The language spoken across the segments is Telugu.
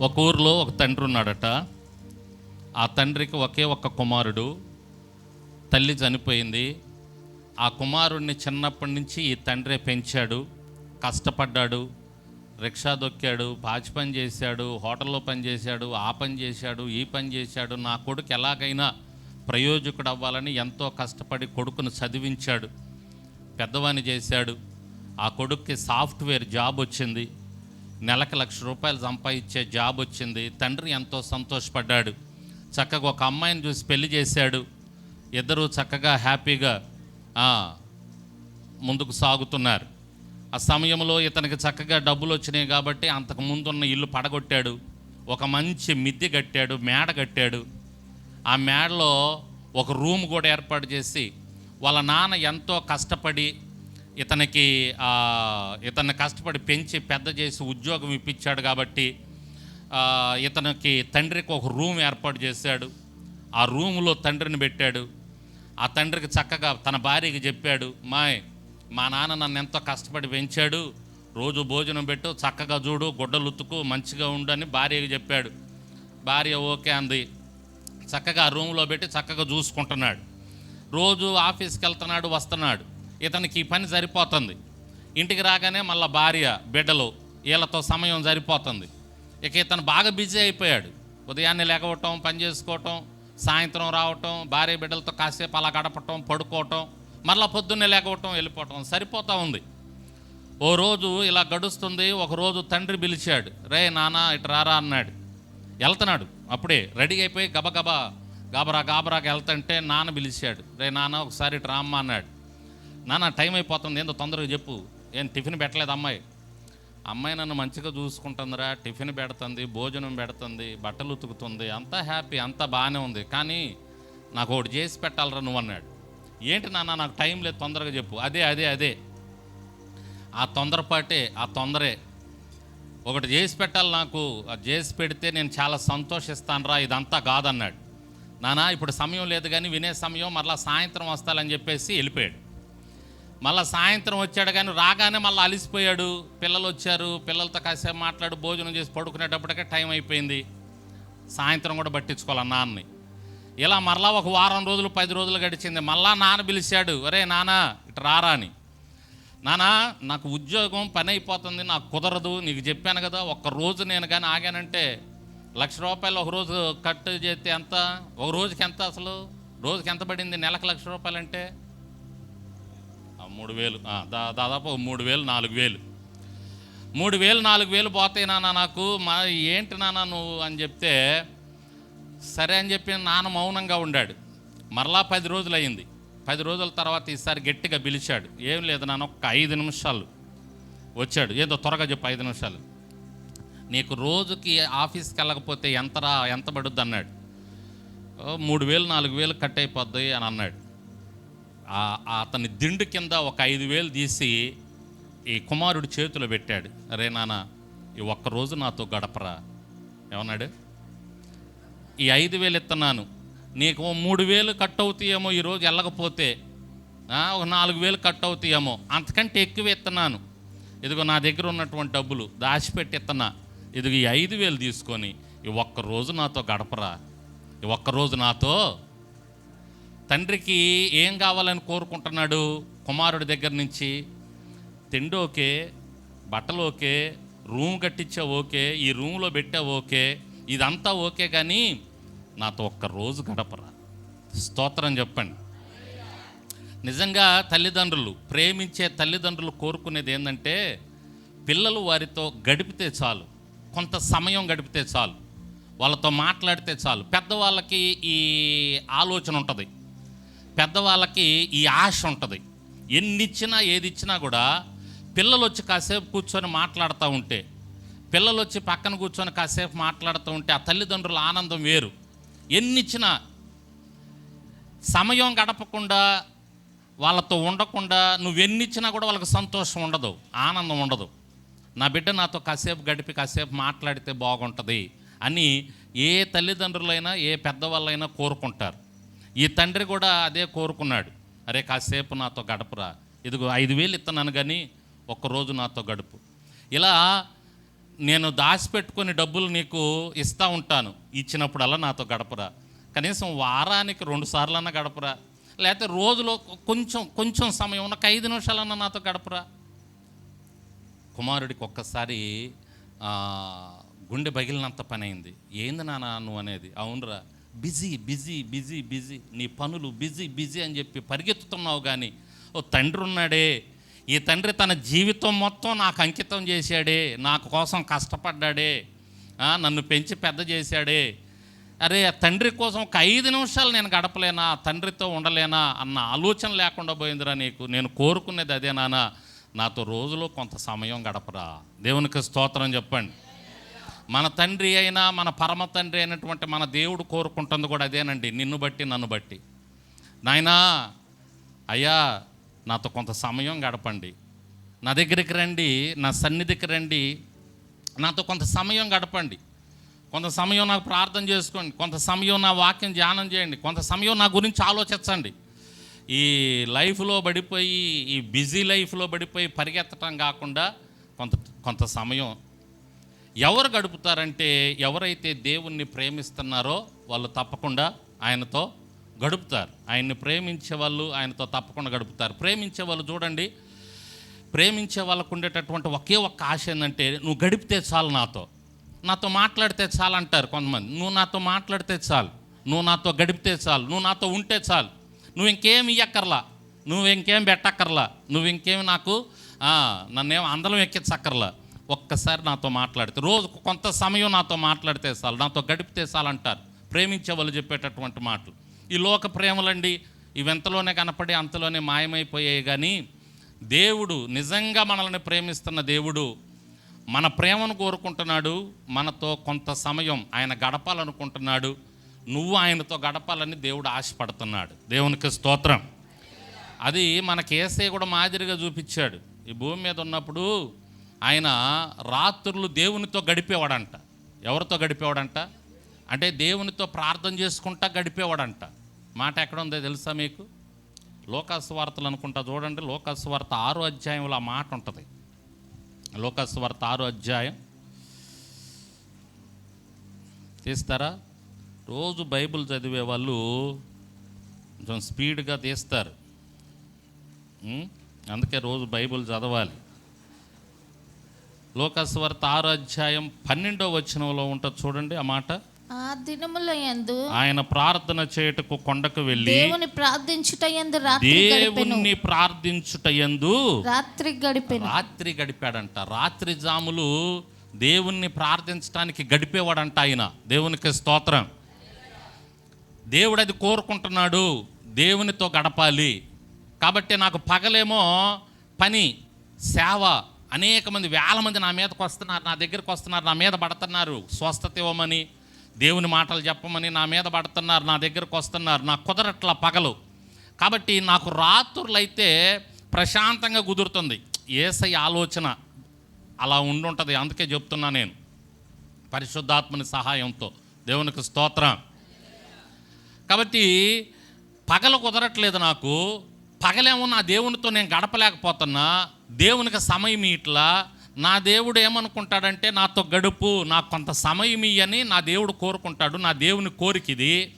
ఒక ఊరిలో ఒక తండ్రి ఉన్నాడట. ఆ తండ్రికి ఒకే ఒక్క కుమారుడు. తల్లి చనిపోయింది. ఆ కుమారుడిని చిన్నప్పటి నుంచి ఈ తండ్రే పెంచాడు. కష్టపడ్డాడు. రిక్షా దొక్కాడు. పాచి పని చేశాడు. హోటల్లో పని చేశాడు. ఆ పని చేశాడు. ఈ పని చేశాడు. నా కొడుకు ఎలాగైనా ప్రయోజకుడు అవ్వాలని ఎంతో కష్టపడి కొడుకును చదివించాడు. పెద్దవాని చేశాడు. ఆ కొడుక్కి సాఫ్ట్వేర్ జాబ్ వచ్చింది. నెలకు లక్ష రూపాయలు సంపాదించే జాబ్ వచ్చింది. తండ్రి ఎంతో సంతోషపడ్డాడు. చక్కగా ఒక అమ్మాయిని చూసి పెళ్ళి చేశాడు. ఇద్దరు చక్కగా హ్యాపీగా ముందుకు సాగుతున్నారు. ఆ సమయంలో ఇతనికి చక్కగా డబ్బులు వచ్చినాయి కాబట్టి అంతకు ముందున్న ఇల్లు పడగొట్టాడు. ఒక మంచి మిద్దె కట్టాడు మేడ కట్టాడు. ఆ మేడలో ఒక రూమ్ కూడా ఏర్పాటు చేసి వాళ్ళ నాన్న ఎంతో కష్టపడి ఇతనికి ఆ, ఇతన్ని కష్టపడి పెంచి పెద్ద చేసి ఉద్యోగం ఇప్పించాడు కాబట్టి ఇతనికి తండ్రికి ఒక రూమ్ ఏర్పాటు చేశాడు. ఆ రూములో తండ్రిని పెట్టాడు. ఆ తండ్రికి చక్కగా తన భార్యకి చెప్పాడు మాయ్ మా నాన్న నన్ను ఎంతో కష్టపడి పెంచాడు. రోజు భోజనం పెట్టు చక్కగా చూడు గుడ్డలు ఉతుకు మంచిగా ఉండని భార్యకి చెప్పాడు. భార్య ఓకే అంది. చక్కగా ఆ రూమ్లో పెట్టి చక్కగా చూసుకుంటున్నాడు. రోజు ఆఫీస్కి వెళ్తున్నాడు వస్తున్నాడు. ఇతనికి ఈ పని సరిపోతుంది. ఇంటికి రాగానే మళ్ళీ భార్య బిడ్డలు వీళ్ళతో సమయం సరిపోతుంది. ఇక ఇతను బాగా బిజీ అయిపోయాడు. ఉదయాన్నే లేకపోవటం పని చేసుకోవటం సాయంత్రం రావటం భార్య బిడ్డలతో కాసేపు అలా గడపటం పడుకోవటం మళ్ళీ పొద్దున్నే లేకపోవటం వెళ్ళిపోవటం సరిపోతూ ఉంది. ఓ రోజు ఇలా గడుస్తుంది ఒక రోజు తండ్రి పిలిచాడు రే నానా ఇటు రారా అన్నాడు. వెళ్తున్నాడు అప్పుడే రెడీ అయిపోయి గబగబా గాబరా గాబరాకి వెళ్తుంటే నాన్న పిలిచాడు. రే నాన్న ఒకసారి ఇటు రామ్మా అన్నాడు. నాన్న టైం అయిపోతుంది ఏందో తొందరగా చెప్పు. ఏం టిఫిన్ పెట్టలేదు అమ్మాయి? అమ్మాయి నన్ను మంచిగా చూసుకుంటుందిరా టిఫిన్ పెడుతుంది భోజనం పెడుతుంది బట్టలు ఉతుకుతుంది అంతా హ్యాపీ అంతా బాగానే ఉంది. కానీ నాకు ఒకటి చేసి పెట్టాలరా నువ్వు అన్నాడు. ఏంటి నాన్న నాకు టైం లేదు తొందరగా చెప్పు. అదే అదే అదే. ఆ తొందరపాటే ఆ తొందరే. ఒకటి చేసి పెట్టాలి నాకు అది చేసి పెడితే నేను చాలా సంతోషిస్తానురా ఇదంతా కాదన్నాడు. నానా ఇప్పుడు సమయం లేదు కానీ వినే సమయం మరలా సాయంత్రం వస్తాలని చెప్పేసి వెళ్ళిపోయాడు. మళ్ళీ సాయంత్రం వచ్చాడు కానీ రాగానే మళ్ళీ అలిసిపోయాడు. పిల్లలు వచ్చారు పిల్లలతో కాసేపు మాట్లాడు భోజనం చేసి పడుకునేటప్పటికే టైం అయిపోయింది. సాయంత్రం కూడా పట్టించుకోవాలి నాన్నని. ఇలా మరలా ఒక వారం రోజులు పది రోజులు గడిచింది. మళ్ళా నాన్న పిలిచాడు ఒరే నాన్న ఇటు రారా అని. నానా నాకు ఉద్యోగం పని అయిపోతుంది నాకు కుదరదు నీకు చెప్పాను కదా ఒక్క రోజు నేను కానీ ఆగానంటే లక్ష రూపాయలు ఒక రోజు కట్ చేస్తే ఎంత ఒక రోజుకి ఎంత అసలు? రోజుకి ఎంత పడింది? నెలకు లక్ష రూపాయలు అంటే మూడు వేలు. దా దాదాపు మూడు వేలు నాలుగు వేలు. మూడు వేలు నాలుగు వేలు పోతాయి నాన్న నాకు. మా ఏంటి నాన్న నువ్వు అని చెప్తే సరే అని చెప్పి నాన్న మౌనంగా ఉండాడు. మరలా పది రోజులు అయింది. పది రోజుల తర్వాత ఈసారి గట్టిగా పిలిచాడు. ఏం లేదు నాన్న ఒక్క ఐదు నిమిషాలు వచ్చాడు. ఏదో త్వరగా చెప్పు ఐదు నిమిషాలు. నీకు రోజుకి ఆఫీస్కి వెళ్ళకపోతే ఎంతరా ఎంత పడుద్ది అన్నాడు. "ఓ, మూడు వేలు నాలుగు వేలు కట్ అయిపోద్ది అని అన్నాడు. అతని దిండు కింద ఒక ఐదు వేలు తీసి ఈ కుమారుడి చేతిలో పెట్టాడు. అరే నాన్న ఈ ఒక్క రోజు నాతో గడపరా. ఏమన్నాడు? ఈ ఐదు వేలు ఇస్తున్నాను నీకు ఓ మూడు వేలు కట్ అవుతాయేమో ఈరోజు వెళ్ళకపోతే ఒక నాలుగు వేలు కట్ అవుతాయేమో అంతకంటే ఎక్కువ ఇస్తున్నాను ఇదిగో నా దగ్గర ఉన్నటువంటి డబ్బులు దాచిపెట్టి ఇస్తున్నా ఇదిగో ఈ ఐదు వేలు తీసుకొని ఈ ఒక్క రోజు నాతో గడపరా. ఈ ఒక్క రోజు నాతో తండ్రికి ఏం కావాలని కోరుకుంటున్నాడు కుమారుడి దగ్గర నుంచి? తిండి ఓకే బట్టలు ఓకే రూమ్ కట్టించా ఓకే ఈ రూమ్లో పెట్టా ఓకే ఇదంతా ఓకే కానీ నాతో ఒక్క రోజు గడపరా. స్తోత్రం చెప్పండి. నిజంగా తల్లిదండ్రులు ప్రేమించే తల్లిదండ్రులు కోరుకునేది ఏంటంటే పిల్లలు వారితో గడిపితే చాలు కొంత సమయం గడిపితే చాలు వాళ్ళతో మాట్లాడితే చాలు పెద్దవాళ్ళకి ఈ ఆలోచన ఉంటుంది. పెద్దవాళ్ళకి ఈ ఆశ ఉంటుంది. ఎన్ని ఇచ్చినా ఏది ఇచ్చినా కూడా పిల్లలు వచ్చి కాసేపు కూర్చొని మాట్లాడుతూ ఉంటే పిల్లలు వచ్చి పక్కన కూర్చొని కాసేపు మాట్లాడుతూ ఉంటే ఆ తల్లిదండ్రుల ఆనందం వేరు. ఎన్నిచ్చినా సమయం గడపకుండా వాళ్ళతో ఉండకుండా నువ్వెన్నిచ్చినా కూడా వాళ్ళకి సంతోషం ఉండదు ఆనందం ఉండదు. నా బిడ్డ నాతో కాసేపు గడిపి కాసేపు మాట్లాడితే బాగుంటుంది అని ఏ తల్లిదండ్రులైనా ఏ పెద్దవాళ్ళైనా కోరుకుంటారు. ఈ తండ్రి కూడా అదే కోరుకున్నాడు. అరే కాసేపు నాతో గడపరా. ఇదిగో ఐదు వేలు ఇస్తున్నాను కానీ ఒక్కరోజు నాతో గడుపు. ఇలా నేను దాచిపెట్టుకుని డబ్బులు నీకు ఇస్తూ ఉంటాను. ఇచ్చినప్పుడల్లా నాతో గడపరా. కనీసం వారానికి రెండు సార్లన్నా గడపరా. లేకపోతే రోజులో కొంచెం కొంచెం సమయం ఒక ఐదు నిమిషాలన్నా నాతో గడపరా. కుమారుడికి ఒక్కసారి గుండె బగిలినంత పని అయింది ఏంది నాన్న నువ్వు అనేది? అవునరా. Busy busy busy busy. నీ పనులు బిజీ బిజీ అని చెప్పి పరిగెత్తుతున్నావు కానీ ఓ తండ్రి ఉన్నాడే. ఈ తండ్రి తన జీవితం మొత్తం నాకు అంకితం చేశాడే. నాకు కోసం కష్టపడ్డాడే. నన్ను పెంచి పెద్ద చేశాడే. అరే తండ్రి కోసం ఒక ఐదు నిమిషాలు నేను గడపలేనా? తండ్రితో ఉండలేనా? అన్న ఆలోచన లేకుండా పోయిందిరా నీకు. నేను కోరుకునేది అదే నాన్న. నాతో రోజులో కొంత సమయం గడపరా. దేవునికి స్తోత్రం చెప్పండి. మన తండ్రి అయినా మన పరమ తండ్రి అయినటువంటి మన దేవుడు కోరుకుంటుంది కూడా అదేనండి. నిన్ను బట్టి నన్ను బట్టి. నాయనా అయ్యా నాతో కొంత సమయం గడపండి. నా దగ్గరికి రండి నా సన్నిధికి రండి. నాతో కొంత సమయం గడపండి. కొంత సమయం నాకు ప్రార్థన చేసుకోండి. కొంత సమయం నా వాక్యం ధ్యానం చేయండి. కొంత సమయం నా గురించి ఆలోచించండి. ఈ లైఫ్లో పడిపోయి ఈ బిజీ లైఫ్లో పడిపోయి పరిగెత్తడం కాకుండా కొంత కొంత సమయం ఎవరు గడుపుతారంటే ఎవరైతే దేవుణ్ణి ప్రేమిస్తున్నారో వాళ్ళు తప్పకుండా ఆయనతో గడుపుతారు. ఆయన్ని ప్రేమించే వాళ్ళు ఆయనతో తప్పకుండా గడుపుతారు. ప్రేమించే వాళ్ళు చూడండి ప్రేమించే వాళ్ళకు ఉండేటటువంటి ఒకే ఒక్క ఆశ ఏంటంటే నువ్వు గడిపితే చాలు నాతో. నాతో మాట్లాడితే చాలు అంటారు కొంతమంది. నువ్వు నాతో మాట్లాడితే చాలు. నువ్వు నాతో గడిపితే చాలు. నువ్వు నాతో ఉంటే చాలు. నువ్వు ఇంకేం ఇయ్యక్కర్లా. నువ్వు ఇంకేం పెట్టక్కర్లా. నువ్వు ఇంకేం నాకు నన్నేం అందలం ఎక్కించక్కర్లా. ఒక్కసారి నాతో మాట్లాడితే రోజు కొంత సమయం నాతో మాట్లాడితే చాలు నాతో గడిపితే చాలంటారు. ప్రేమించే వాళ్ళు చెప్పేటటువంటి మాటలు. ఈ లోక ప్రేమలండి ఇవెంతలోనే కనపడి అంతలోనే మాయమైపోయాయి కానీ దేవుడు నిజంగా మనల్ని ప్రేమిస్తున్న దేవుడు మన ప్రేమను కోరుకుంటున్నాడు మనతో కొంత సమయం ఆయన గడపాలనుకుంటున్నాడు నువ్వు ఆయనతో గడపాలని దేవుడు ఆశపడుతున్నాడు. దేవునికి స్తోత్రం. అది మన ఏసే కూడా మాదిరిగా చూపించాడు. ఈ భూమి మీద ఉన్నప్పుడు ఆయన రాత్రులు దేవునితో గడిపేవాడంట. ఎవరితో గడిపేవాడంట? అంటే దేవునితో ప్రార్థన చేసుకుంటా గడిపేవాడంట. మాట ఎక్కడ ఉందో తెలుసా మీకు? లోకాసు వార్తలు అనుకుంటా చూడండి. లోకాసువార్త ఆరో అధ్యాయంలో ఆ మాట ఉంటుంది. లోకాసువార్త ఆరో అధ్యాయం. తీస్తారా? రోజు బైబిల్ చదివే వాళ్ళు కొంచెం స్పీడ్గా తీస్తారు. అందుకే రోజు బైబిల్ చదవాలి. లోకస్వార్త ఆరో అధ్యాయం పన్నెండో వచనంలో ఉంటుంది చూడండి ఆ మాట. ఆ దినముల యందు ఆయన ప్రార్థన చేయుటకు కొండకు వెళ్ళి దేవుని ప్రార్థించుట యందు రాత్రి దేవుణ్ణి ప్రార్థించుట యందు రాత్రి గడిపెను. రాత్రి గడిపాడంట. రాత్రి జాములు దేవుణ్ణి ప్రార్థించడానికి గడిపేవాడంట ఆయన. దేవునికి స్తోత్రం. దేవుడు అది కోరుకుంటున్నాడు. దేవునితో గడపాలి. కాబట్టి నాకు పగలేమో పని సేవ అనేక మంది వేల మంది నా మీదకి వస్తున్నారు నా దగ్గరకు వస్తున్నారు నా మీద పడుతున్నారు. స్వస్థత ఇవ్వమని దేవుని మాటలు చెప్పమని నా మీద పడుతున్నారు నా దగ్గరకు వస్తున్నారు. నాకు కుదరట్ల పగలు. కాబట్టి నాకు రాత్రులైతే ప్రశాంతంగా కుదురుతుంది. ఏసై ఆలోచన అలా ఉండుంటుంది అందుకే చెప్తున్నా నేను. పరిశుద్ధాత్మని సహాయంతో. దేవునికి స్తోత్రం. కాబట్టి పగలు కుదరట్లేదు నాకు. పగలేమో నా దేవునితో నేను గడపలేకపోతున్నా. దేవునికి సమయం ఇట్లా నా దేవుడు ఏమనుకుంటాడంటే నాతో గడుపు నాకు కొంత సమయం ఇయ్యని నా దేవుడు కోరుకుంటాడు నా దేవుని కోరికిది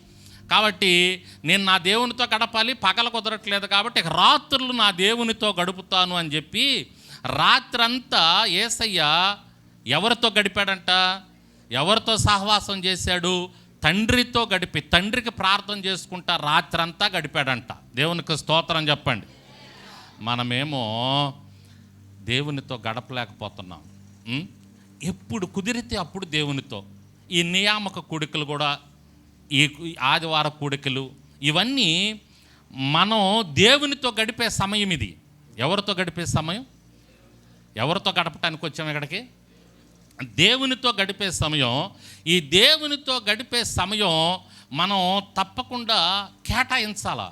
కాబట్టి నేను నా దేవునితో గడపాలి పగల కుదరట్లేదు కాబట్టి రాత్రులు నా దేవునితో గడుపుతాను అని చెప్పి రాత్రంతా ఏసయ్య ఎవరితో గడిపాడంట? ఎవరితో సహవాసం చేశాడు? తండ్రితో గడిపి తండ్రికి ప్రార్థన చేసుకుంటా రాత్రంతా గడిపాడంట. దేవునికి స్తోత్రం చెప్పండి. మనమేమో దేవునితో గడపలేకపోతున్నాం. ఎప్పుడు కుదిరితే అప్పుడు దేవునితో. ఈ నియామక కూడికలు కూడా ఈ ఆదివార కూడికలు ఇవన్నీ మనం దేవునితో గడిపే సమయం ఇది. ఎవరితో గడిపే సమయం? ఎవరితో గడపటానికి వచ్చాము ఇక్కడికి? దేవునితో గడిపే సమయం. ఈ దేవునితో గడిపే సమయం మనం తప్పకుండా కేటాయించాల?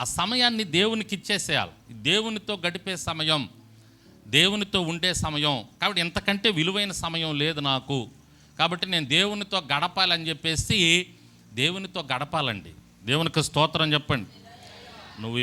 ఆ సమయాన్ని దేవునికి ఇచ్చేసేయాలి. దేవునితో గడిపే సమయం. దేవునితో ఉండే సమయం. కాబట్టి ఇంతకంటే విలువైన సమయం లేదు నాకు. కాబట్టి నేను దేవునితో గడపాలని చెప్పేసి దేవునితో గడపాలండి. దేవునికి స్తోత్రం చెప్పండి. నువ్వు